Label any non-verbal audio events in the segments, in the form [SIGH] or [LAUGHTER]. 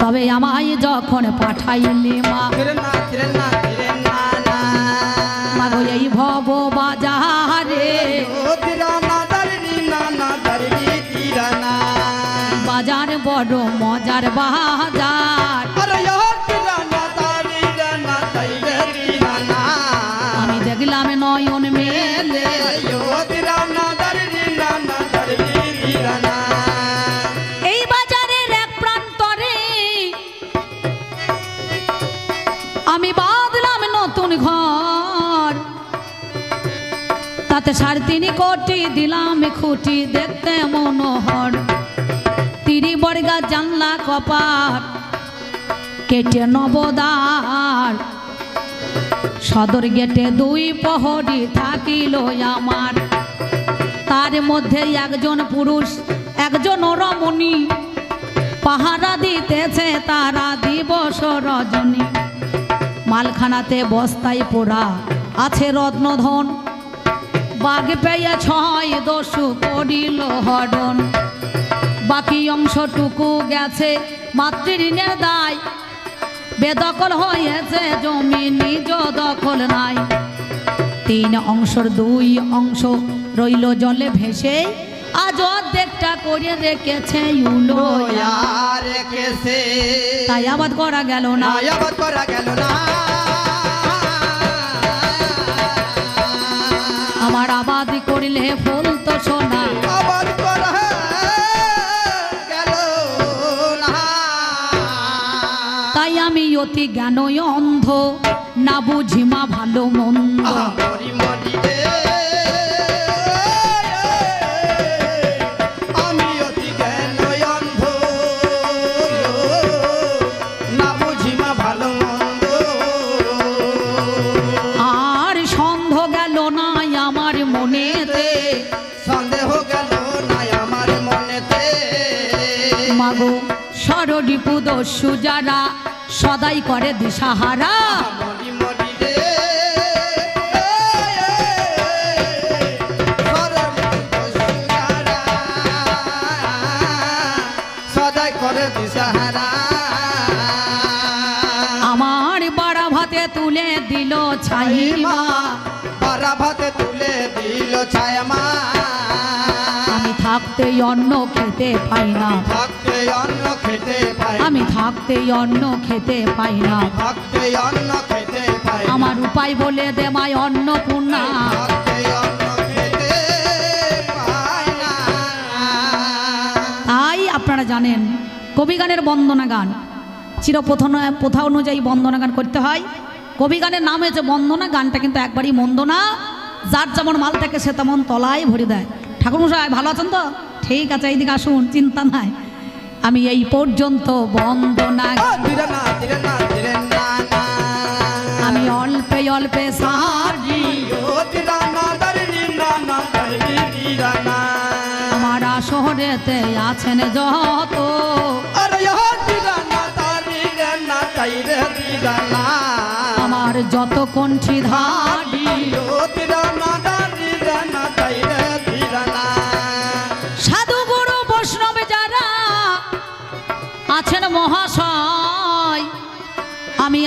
তবে আমায় যখন পাঠাইলে মা তিন কোটি দিলাম খুঁটি দেখতে মনোহর। তিরি বর্গা জানলা কপাট কেটে নবদার। সদর গেটে দুই প্রহরী থাকিল আমার। তার মধ্যে একজন পুরুষ, একজন রমণী পাহারা দিতেছে তারা দিবস রজনী। মালখানাতে বস্তায় পোড়া আছে রত্নধন। বাঘ পেয়ে ছয় দস্যু করিল হরণ। বাকি অংশটুকু গেছে মাতৃঋণের দায়। বেদখল হয়েছে জমি নিজ দখল নাই। তিন অংশর দুই অংশ রইল জলে ভেসে। আজ অর্ধেকটা করে রেখেছে উলো তাই আবাদ করা গেল না। আয়াবাদ করা গেল না। ফুল তো সোনা তাই আমি অতি জ্ঞান অন্ধ না বুঝিমা ভালো মন্দ। সরডিপু দস্যু যারা সদাই করে দিশাহারা। করে আমার বাড়া ভাতে তুলে দিল ছাইমা। পারা ভাতে তুলে দিল ছায়ামা থাকতে অন্ন খেতে পাই না। থাকতে অন্ন খেতে পাই আমি থাকতে অন্ন খেতে পাই না। থাকতে অন্ন খেতে পাই আমার উপায় বলে দেমায় অন্নপূর্ণা। থাকতে অন্ন খেতে পাই না। তাই আপনারা জানেন কবিগানের বন্দনা গান। চিরপ্রথম প্রথা অনুযায়ী বন্দনা গান করতে হয়। কবিগানের নাম হয়েছে বন্দনা গানটা কিন্তু একবারই বন্দনা যার যেমন মাল থাকে সে তেমন তলায় ভরে দেয়। ঠাকুরমশাই ভালো আছেন তো? ঠিক আছে এইদিকে আসুন চিন্তা নাই। আমি এই পর্যন্ত বন্দনা আ, না। আমি অল্পে অল্পে আমার শহরেতে আছেন যত। আমার যত কণ্ঠী ধারি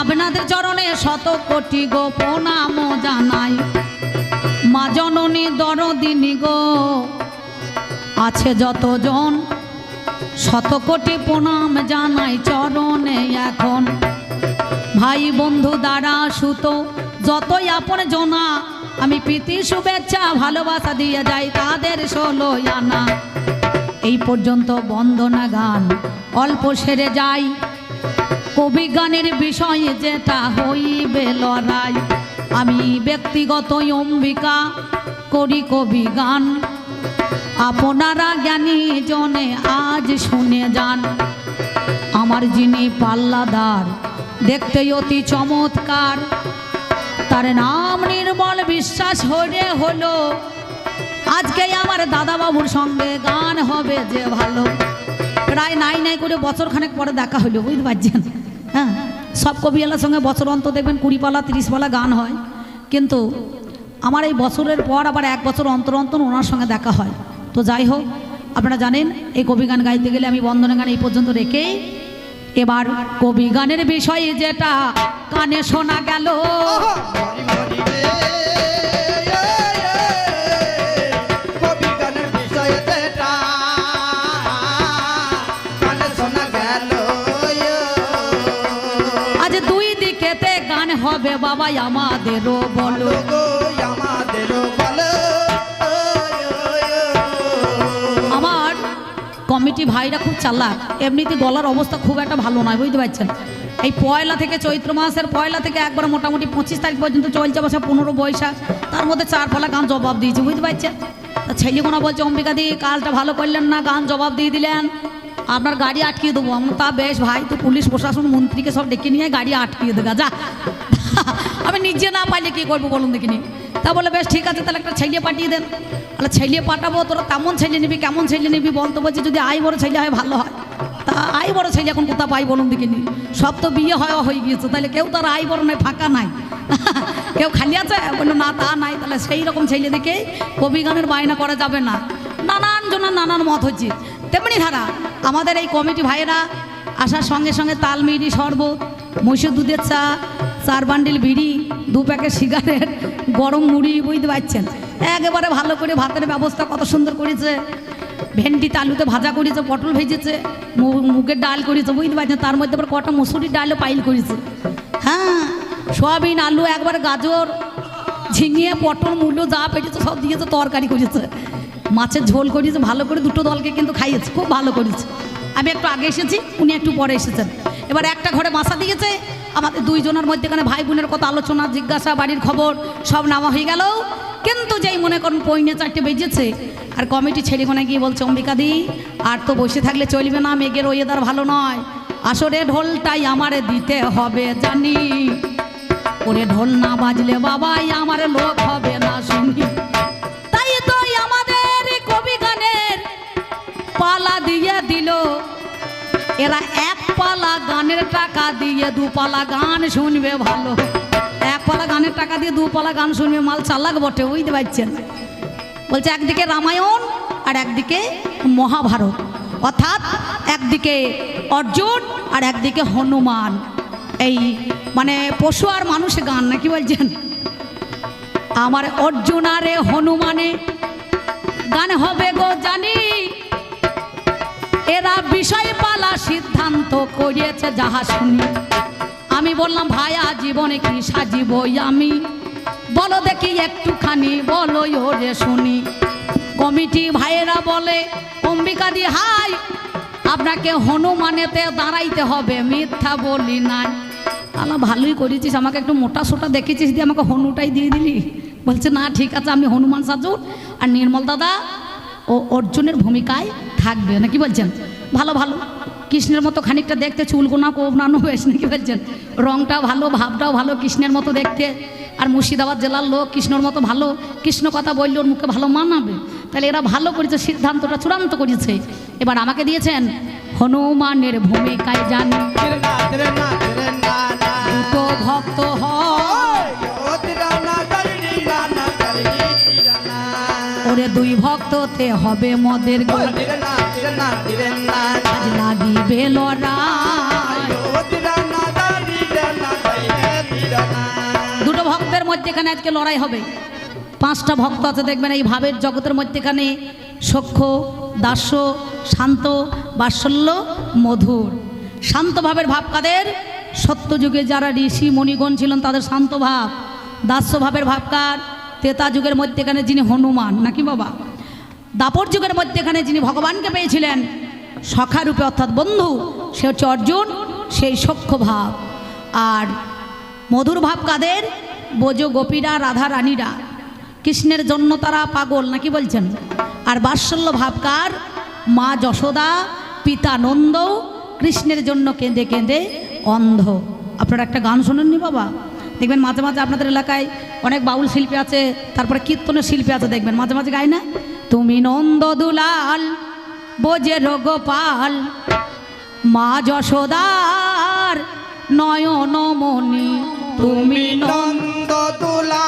আপনাদের চরণে শত কোটি গো প্রণাম জানাই। মা জননী দরদিনী গো, আছে যতজন শত কোটি প্রণাম জানাই চরণে এখন। ভাই বন্ধু দ্বারা সুত, যতই আপন জনা, আমি প্রীতি, শুভেচ্ছা, ভালোবাসা দিয়ে যাই তাদের ষোলো আনা। এই পর্যন্ত বন্দনা গান, অল্প সেরে যাই। কবি গানের বিষয়ে যেটা হইবে লড়াই, আমি ব্যক্তিগত অম্বিকা করি কবি গান আপনারা জ্ঞানী জনে আজ শুনে যান, আমার যিনি পাল্লাদার, দেখতে অতি চমৎকার। তার নাম নির্মল বিশ্বাস হরে হলো, আজকে আমার দাদাবাবুর সঙ্গে গান হবে যে ভালো। প্রায় নাই নাই করে বছর খানেক পরে দেখা হলো বুঝতে পারছেন? হ্যাঁ সব কবিয়ালার সঙ্গে বছর অন্ত দেখবেন কুড়ি পালা তিরিশ পালা গান হয়। কিন্তু আমার এই বছরের পর আবার এক বছর অন্তর অন্তর ওনার সঙ্গে দেখা হয়। তো যাই হোক, আপনারা জানেন, এই কবি গান গাইতে গেলে আমি বন্ধনে গান এই পর্যন্ত রেখে এবার কবি গানের বিষয়ে যেটা কানে শোনা গেল। হবে বাবা আমাদেরও বলো। আমাদেরও বলো। আমার কমিটি ভাইরা খুব চালাক। এমনিতে গলার অবস্থা খুব একটা ভালো নয় বুঝতে পারছেন? এই পয়লা থেকে চৈত্র মাসের পয়লা থেকে একবার মোটামুটি পঁচিশ তারিখ পর্যন্ত চলছে বসে পনেরো বৈশাখ। তার মধ্যে চার ফলা গান জবাব দিয়েছে বুঝতে পারছেন? তা ছেলেগুনা বলছে অম্বিকা দি কাজটা ভালো করলেন না গান জবাব দিয়ে দিলেন। আপনার গাড়ি আটকিয়ে দেবো। আমরা তা বেশ ভাই তো পুলিশ প্রশাসন মন্ত্রীকে সব ডেকে নিয়ে গাড়ি আটকিয়ে দেবে। যা। নিজে না পাইলে কি করব বলুন দেখিনি? তা বলে, বেশ, ঠিক আছে, তাহলে একটা ছেলে পাঠিয়ে দেন। তাহলে ছেলে পাঠাবো, তোরা কেমন ছেলে নিবি, কেমন ছেলে নিবি বলতে বলছি, যদি আই বড় ছেলে হয়, ভালো হয়। তা আই বড় ছেলে এখন কোথা পাই বলুন দেখিনি? সব তো বিয়ে হয়, হয়ে গিয়েছে, তাহলে কেউ তার আই বড় নয়, ফাঁকা নাই। [LAUGHS] কেউ খালি আছে? বলল, না, তা নাই, তাহলে সেই রকম ছেলে দেখে কবি গানের বায়না করা যাবে না। নানান জনের নানান মত হচ্ছে। তেমনি ধারা আমাদের এই কমিটি ভাইয়েরা আসার সঙ্গে সঙ্গে তাল মিড়ি শরবত, মহিষের দুধের চা, চার বান্ডিল বিড়ি দু প্যাকেট সিগারেট, গরম মুড়ি বুঝতে পারছেন একেবারে ভালো করে ভাতের ব্যবস্থা কত সুন্দর করেছে। ভেন্ডি আলুতে ভাজা করেছে, পটল ভেজেছে মুগের ডাল করেছে, বুঝতে পারছেন? তার মধ্যে আবার কটা মুসুরির ডালও পাইল করেছে। হ্যাঁ সয়াবিন, আলু, একবার গাজর ঝিঙিয়ে পটল মূল্য যা পেটেছে সব দিয়েছে, তরকারি করেছে। মাছের ঝোল করেছে, ভালো করে দুটো দলকে কিন্তু খাইয়েছে, খুব ভালো করেছে। আমি একটু আগে এসেছি, উনি একটু পরে এসেছেন। এবার একটা ঘরে বাসা দিয়েছে। আমাদের দুইজনের মধ্যেখানে ভাই বোনের কত আলোচনা, জিজ্ঞাসা, বাড়ির খবর, সব নামা হয়ে গেল। কিন্তু যেই মনে করুন পইনে চারটে বেজেছে, আর কমিটি ছেড়ে কোনে গিয়ে বলছে, অম্বিকা দি, আর তো বসে থাকলে চলবে না, মেঘের ওয়েদার ভালো নয়। আসরে ঢোলটাই আমারে দিতে হবে, জানি। ওরে ঢোল না বাজলে বাবাই, আমার লোক হবে না শুনি তাই তো আমাদের কবি গানের পালা দিয়ে দিল। এরা এক পালা গানের টাকা দিয়ে দু পালা গান শুনবে ভালো। এক পালা গানের টাকা দিয়ে দু পালা গান শুনবে, মাল চালাক বটে, বুঝতে পারছেন? বলছে একদিকে রামায়ণ আর একদিকে মহাভারত। অর্থাৎ একদিকে অর্জুন আর একদিকে হনুমান। এই মানে পশু আর মানুষে গান নাকি বলছেন? আমার অর্জুন আরে হনুমানে গান হবে গো জানি। এরা বিষয় পালা সিদ্ধান্ত করিয়েছে, যাহা শুনি। আমি বললাম ভাইয়া জীবনে কি সাজিব আমি? বলো দেখি একটুখানি বলো ওরে শুনি। কমিটি ভাইয়েরা বলে, অম্বিকা দি, হাই, আপনাকে হনুমানেতে দাঁড়াইতে হবে, মিথ্যা বলি নাই। আলা ভালোই করেছিস, আমাকে একটু মোটা সোটা দেখেছিস দিয়ে আমাকে হনুটাই দিয়ে দিলি? বলছে, না, ঠিক আছে, আমি হনুমান সাজুন আর নির্মল দাদা ও অর্জুনের ভূমিকায় থাকবে নাকি বলছেন? ভালো ভালো। কৃষ্ণের মতো খানিকটা দেখতে চুলগোনা কোবনানো বেশ নাকি বলছেন? রংটাও ভালো, ভাবটাও ভালো, কৃষ্ণের মতো দেখতে। আর মুর্শিদাবাদ জেলার লোক কৃষ্ণর মতো ভালো। কৃষ্ণ কথা বললে ওর মুখে ভালো মানাবে। তাহলে এরা ভালো করেছে, সিদ্ধান্তটা চূড়ান্ত করেছে। এবার আমাকে দিয়েছেন, হনুমানের ভূমিকায় জানি। না না না না ভক্ত হয় দুই ভক্ততে হবে মদের লাগিবে দুটো ভক্তের মধ্যেখানে আজকে লড়াই হবে। পাঁচটা ভক্ত আছে দেখবেন এই ভাবের জগতের মধ্যেখানে সখ্য দাস্য শান্ত বাৎসল্য মধুর। শান্ত ভাবের ভাব কাদের? সত্যযুগে যারা ঋষি মণিগণ ছিলেন তাদের শান্ত ভাব। দাস্য ভাবের ভাবকার তেতা যুগের মধ্যেখানে যিনি হনুমান, নাকি বাবা? দাপর যুগের মধ্যেখানে যিনি ভগবানকে পেয়েছিলেন, সখারূপে অর্থাৎ বন্ধু, সে হচ্ছে অর্জুন, সেই সখ্য ভাব আর মধুর ভাব কাদের? বোজ গোপীরা, রাধা রানীরা। কৃষ্ণের জন্য তারা পাগল, নাকি বলছেন? আর বাৎসল্য ভাবকার মা যশোদা, পিতা নন্দ, কৃষ্ণের জন্য কেঁদে কেঁদে অন্ধ। আপনারা একটা গান শোনেননি বাবা? দেখবেন মাঝে মাঝে আপনাদের এলাকায় অনেক বাউল শিল্পী আছে, তারপরে কীর্তনের শিল্পী আছে, দেখবেন মাঝে মাঝে গায় না? তুমি নন্দ দুলাল, বোঝে গোপাল মা যশোদার নয়নমণি। তুমি নন্দ দুলাল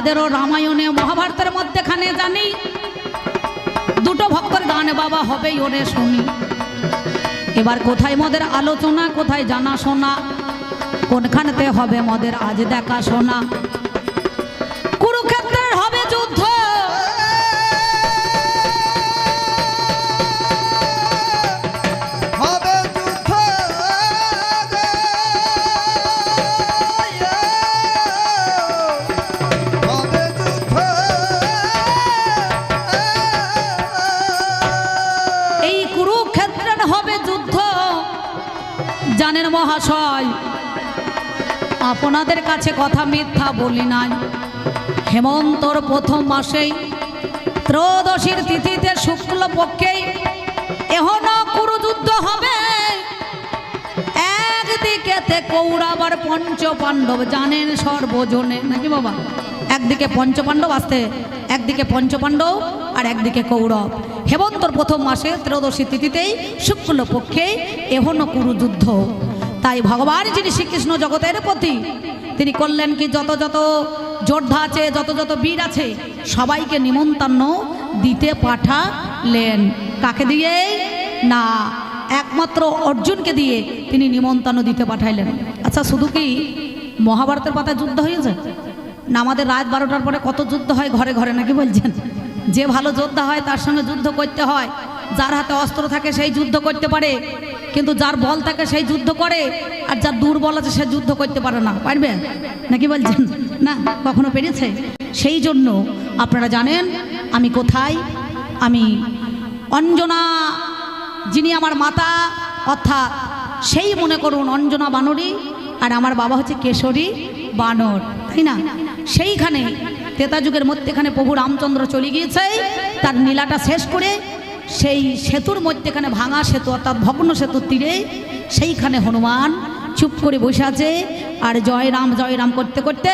আমাদেরও রামায়ণে মহাভারতের মধ্যেখানে জানি। দুটো ভক্তর গান বাবা হবেই ওরে শুনি। এবার কোথায় মদের আলোচনা, কোথায় জানা শোনা কোনখানতে হবে মদের আজ দেখা শোনা মহাশয়, আপনাদের কাছে কথা মিথ্যা বলি নাই। হেমন্তর প্রথম মাসেই, ত্রয়োদশীর তিথিতে শুক্ল পক্ষেই এহন কুরুযুদ্ধ হবে। একদিকেতে কৌরবার পঞ্চ পাণ্ডব জানেন সর্বজনে। নাকি বাবা? একদিকে পঞ্চ পাণ্ডব আসতে, একদিকে পঞ্চ পাণ্ডব আর একদিকে কৌরব। হেমন্তর প্রথম মাসে ত্রয়োদশী তিথিতেই শুক্ল পক্ষে এহন কুরুযুদ্ধ। তাই ভগবান যিনি শ্রীকৃষ্ণ জগতের প্রতি, তিনি করলেন কি যত যত যোদ্ধা আছে, যত যত বীর আছে, সবাইকে নিমন্ত্রণ দিতে পাঠালেন। কাকে দিয়ে? না, একমাত্র অর্জুনকে দিয়ে তিনি নিমন্ত্রণ দিতে পাঠাইলেন। আচ্ছা শুধু কি মহাভারতের পাতায় যুদ্ধ হয়েছে? না, আমাদের রাত বারোটার পরে কত যুদ্ধ হয় ঘরে ঘরে, নাকি বলছেন? যে ভালো যোদ্ধা হয়, তার সঙ্গে যুদ্ধ করতে হয়। যার হাতে অস্ত্র থাকে, সেই যুদ্ধ করতে পারে। কিন্তু যার বল থাকে সেই যুদ্ধ করে, আর যার দুর্বল আছে সে যুদ্ধ করতে পারে না। পারবে? নাকি বলছেন? না, কখনো পেরেছে? সেই জন্য আপনারা জানেন, আমি কোথায়? আমি অঞ্জনা, যিনি আমার মাতা, অর্থাৎ সেই মনে করুন অঞ্জনা বানরী, আর আমার বাবা হচ্ছে কেশরী বানর, তাই না? সেইখানে তেতা যুগের মধ্যেখানে প্রভু রামচন্দ্র চলে গিয়েছে, তার নীলাটা শেষ করে সেই সেতুর মধ্যেখানে ভাঙা সেতু, অর্থাৎ ভগ্ন সেতুর তীরে, সেইখানে হনুমান চুপ করে বসে আছে। আর জয় রাম জয় রাম করতে করতে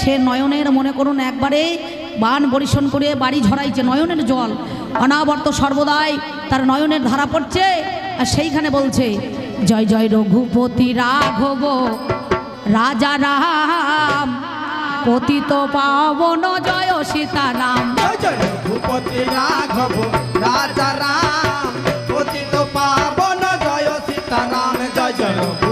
সে নয়নের মনে করুন একবারে বান পরিশন করে বাড়ি ঝরাইছে, নয়নের জল। অনাবর্ত সর্বদাই তার নয়নের ধারা পড়ছে। আর সেইখানে বলছে, জয় জয় রঘুপতি রাঘব, রাজা রাম, পতিত পাবন জয় সীতারাম। জয় জয়। রঘুপতি রাঘব রাজা রাম পতিত পাবন জয় সীতারাম জয় জয় রঘু